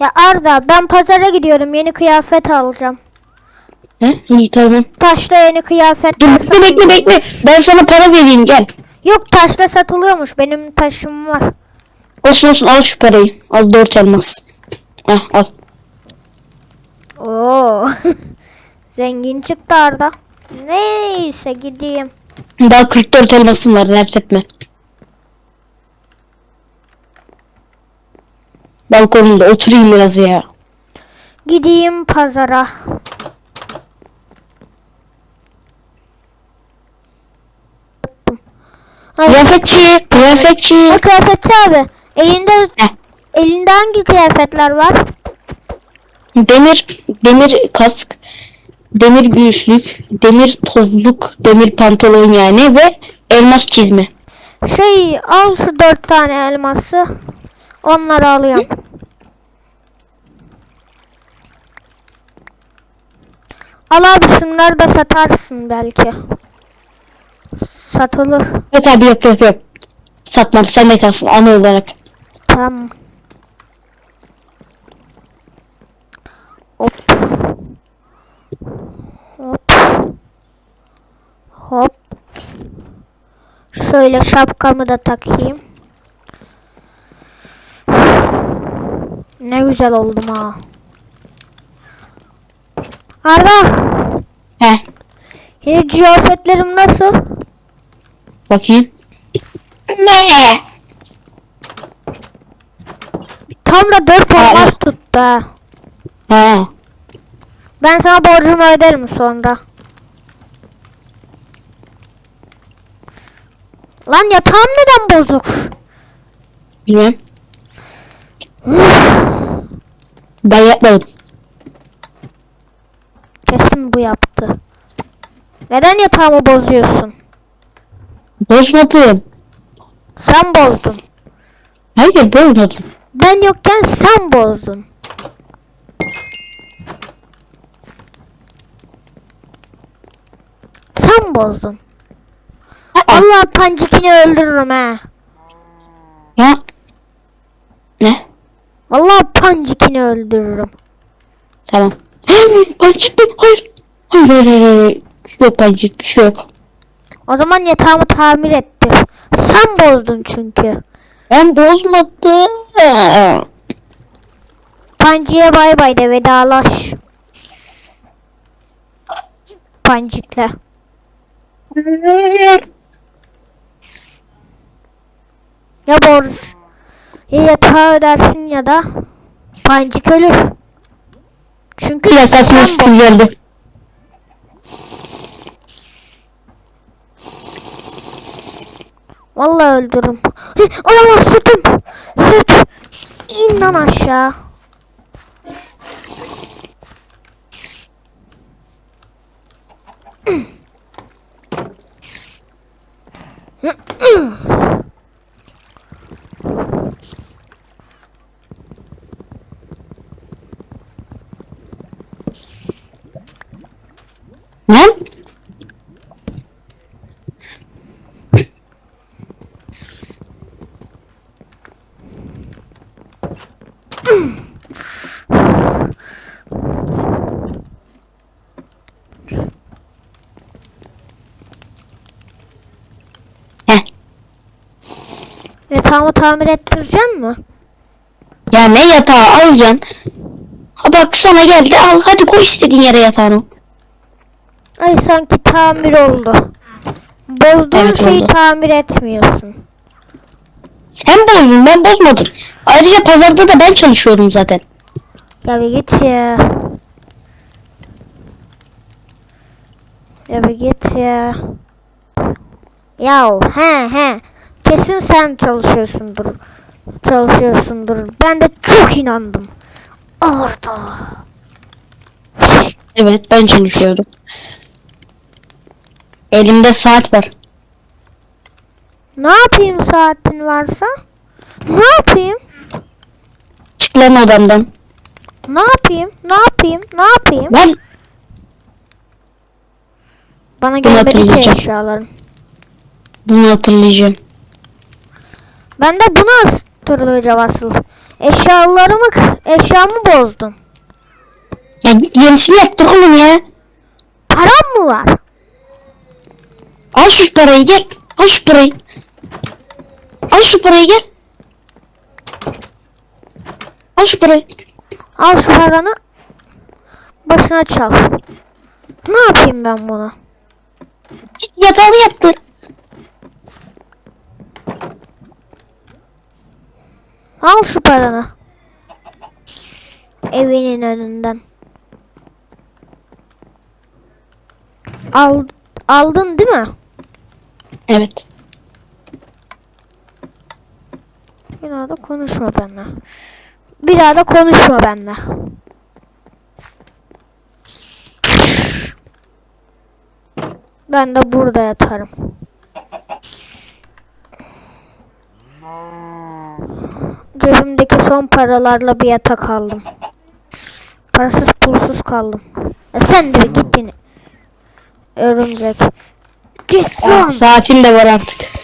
Ya Arda ben pazara gidiyorum yeni kıyafet alacağım. He? İyi tamam. Taşla yeni kıyafet. Dur bekle bekle bekle. Ben sana para vereyim gel. Yok taşla satılıyormuş benim taşım var. Olsun olsun al şu parayı. Al dört elmas. Heh al. Oo. Zengin çıktı Arda. Neyse gideyim. Daha 44 elmasım var dert etme. Balkonumda oturayım biraz ya. Gideyim pazara. Ay, Kıyafetçi, kıyafetçi. ay kıyafetçi abi. Elinde Heh. elinde hangi kıyafetler var? Demir, demir kask, demir göğüslük, demir tozluk, demir pantolon yani ve elmas çizme. Şey al şu dört tane elması. Onları alıyorum. Al abi şunları da satarsın belki. Satılır. Yok abi yok yok yok. Satmam sen de kalsın ana olarak. Tamam. Hop. Hop. Hop. Şöyle şapkamı da takayım. Ne güzel oldum ha. Arda, He yeni kıyafetlerim nasıl? bakayım. Ne? Tam da dört Aa, elmas evet. tuttu ha. Ha. Ben sana borcumu öderim sonra. Lan yatağım neden bozuk? Bilmem. Ben yapmadım. Kesin bu yaptı. Neden yatağımı bozuyorsun? Bozmadım. Sen bozdun. Hayır bozmadım. Ben yokken sen bozdun. Sen bozdun. Allah pancikini öldürürüm ha. Ya. Ne? Allah pancikini öldürürüm. Tamam. ben çıktım. Hayır. Hayır hayır hayır. hayır. Yok bence bir şey yok. O zaman yatağımı tamir ettir. Sen bozdun çünkü. Ben bozmadım. Panciye bay bay de vedalaş. Pancikle. Ya borç. Ya yatağı ödersin ya da pancik ölür. Çünkü aklıma fikir geldi. Vallahi öldürürüm. Olamaz sütüm. Süt. İn lan aşağı. Ne? Heh. Yatağımı tamir ettireceksin mi? Ya ne yatağı alacaksın? Ha bak sana geldi al hadi koy istediğin yere yatağını. Ay sanki tamir oldu. Bozduğun Evet, şeyi oldu. tamir etmiyorsun. Sen bozdun ben bozmadım. Ayrıca pazarda da ben çalışıyorum zaten. Ya bir git ya. Ya bir git ya. Ya he he. Kesin sen çalışıyorsundur. Çalışıyorsundur. Ben de çok inandım. Orada. Evet ben çalışıyordum. Elimde saat var. Ne yapayım saatin varsa? Ne yapayım? Çık lan odamdan. Ne yapayım? Ne yapayım? Ne yapayım? Ben Bana gelmedi ki hatırlayacağım. eşyalarım. bunu hatırlayacağım. Ben de bunu hatırlayacağım asıl. Eşyalarımı, eşyamı bozdun. Ya yenisini yaptır oğlum ya. Param mı var? Al şu parayı gel. Al şu parayı. Al şu parayı gel. Al şu parayı. Al şu paranı. Başına çal. Ne yapayım ben bunu? Git yatağını yaptır. Al şu paranı. Evinin önünden. Al, aldın değil mi? Evet. Bir daha da konuşma benimle. Bir daha da konuşma benimle. Ben de burada yatarım. Cebimdeki son paralarla bir yatak aldım. Parasız pulsuz kaldım. E sen de git yine. Örümcek. Git lan. Saatin de var artık.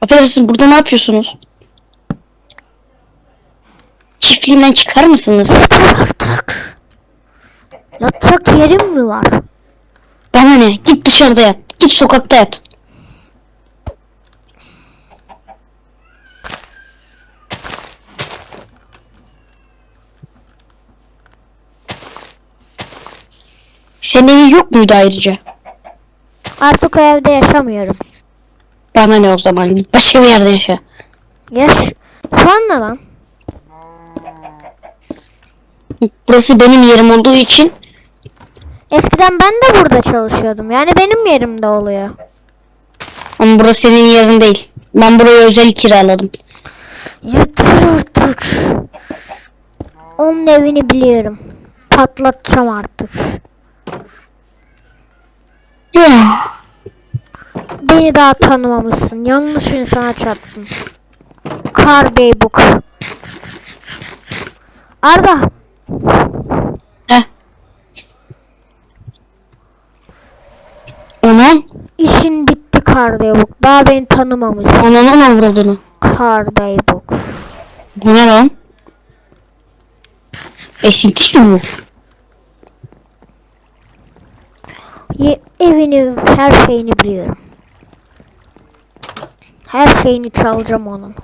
Affedersiniz burada ne yapıyorsunuz? Çiftliğimden çıkar mısınız? Artık. Yatacak yerim mi var? Bana ne? Git dışarıda yat. Git sokakta yat. Senin evin yok muydu ayrıca? Artık o evde yaşamıyorum. Bana ne o zaman? Başka bir yerde yaşa. Yaş... Şu an ne lan? Burası benim yerim olduğu için Eskiden ben de burada çalışıyordum. Yani benim yerimde oluyor. ama burası senin yerin değil. Ben burayı özel kiraladım. Yeter artık. Onun evini biliyorum. Patlatacağım artık. Ya. Beni daha tanımamışsın. Yanlış insana çarptın. Kar Beybuk. Arda. Heh. Onun, işin bitti Kar Beybuk. Daha beni tanımamışsın. onun avradını. Kar Beybuk. Bu ne lan? Esinti mi? Ye- evini, her şeyini biliyorum. Her şeyini çalacağım onun.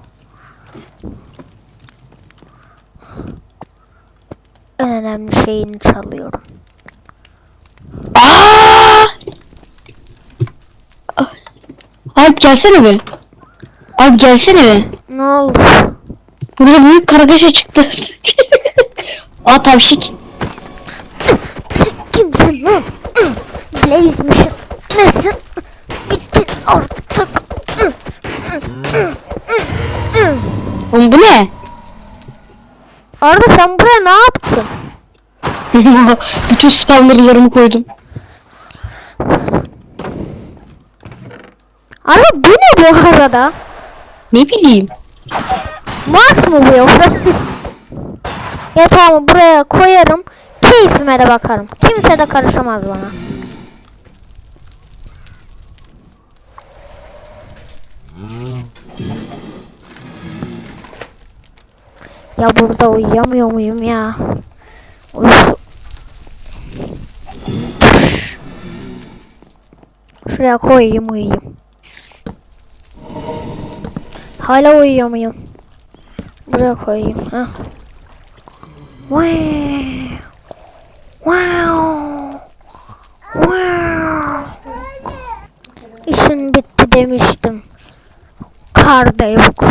En önemli şeyini çalıyorum. Aa! Alp gelsene be. Alp gelsene be. Ne oldu? Burada büyük kargaşa çıktı. Aa tavşik. Kimsin lan? Blaze'mişsin. Nesin? Bitti artık. Oğlum bu ne? Arda sen buraya ne yaptın? Bütün spawnerlarımı koydum. Arda bu ne bu arada? Ne bileyim. Mars mı bu yoksa? Yatağımı buraya koyarım. Keyfime de bakarım. Kimse de karışamaz bana. Ya burada uyuyamıyor muyum ya? Uyku... Şuraya koyayım uyuyayım. Hala uyuyor muyum? Buraya koyayım. Ha. Wow. Wow. Wow. İşin bitti demiştim. Kar da yok.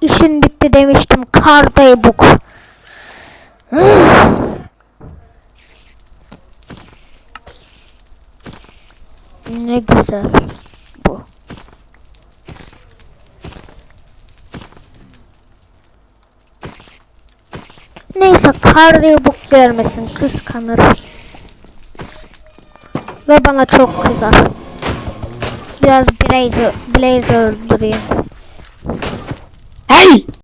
İşin bitti demiştim. Kar da yok. Ne güzel bu. Neyse kardiyo buk görmesin kıskanır. Ve bana çok kızar. Biraz Blaze, Blaze öldüreyim.